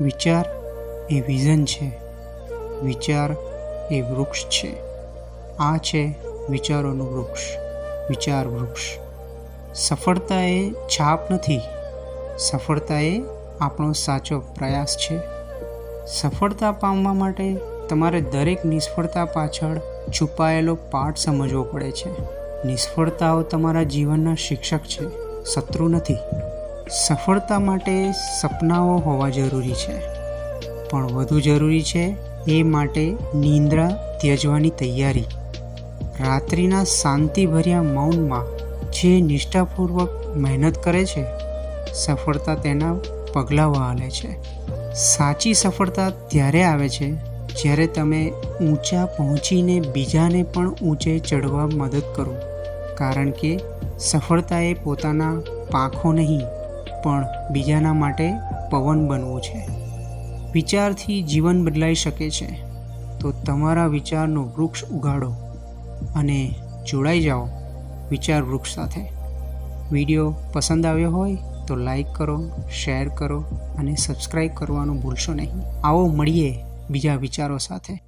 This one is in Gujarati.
વિચાર એ વિઝન છે. વિચાર એ વૃક્ષ છે. આ છે વિચારોનું વૃક્ષ. વિચાર વૃક્ષ. સફળતા એ છાપ નથી. સફળતા એ આપણો સાચો પ્રયાસ છે. સફળતા પામવા માટે તમારે દરેક નિષ્ફળતા પાછળ છુપાયેલો પાઠ સમજવો પડે છે. નિષ્ફળતાઓ તમારા જીવનના શિક્ષક છે. શત્રુ નથી. સફળતા માટે સપનાઓ હોવા જરૂરી છે. પણ વધુ જરૂરી છે એ માટે નિંદ્રા, ત્યજવાની તૈયારી. રાત્રિના શાંતિભર્યા મૌનમાં જે નિષ્ઠાપૂર્વક મહેનત કરે છે, સફળતા તેના પગલાં વહાલે છે. સાચી સફળતા ત્યારે આવે છે જ્યારે તમે ઊંચા પહોંચીને બીજાને પણ ઊંચે ચડવા મદદ કરો. કારણ કે સફળતા એ પોતાના પાંખો નહીં પણ બીજાના માટે પવન બનવું છે. વિચારથી જીવન બદલાઈ શકે છે. તો તમારા વિચારનું વૃક્ષ ઉગાડો અને જોડાઈ જાઓ વિચાર વૃક્ષ સાથે. વીડિયો પસંદ આવ્યો હોય તો લાઈક કરો, શેર કરો અને સબસ્ક્રાઈબ કરવાનું ભૂલશો નહીં. આવો મળીએ બીજા વિચારો સાથે.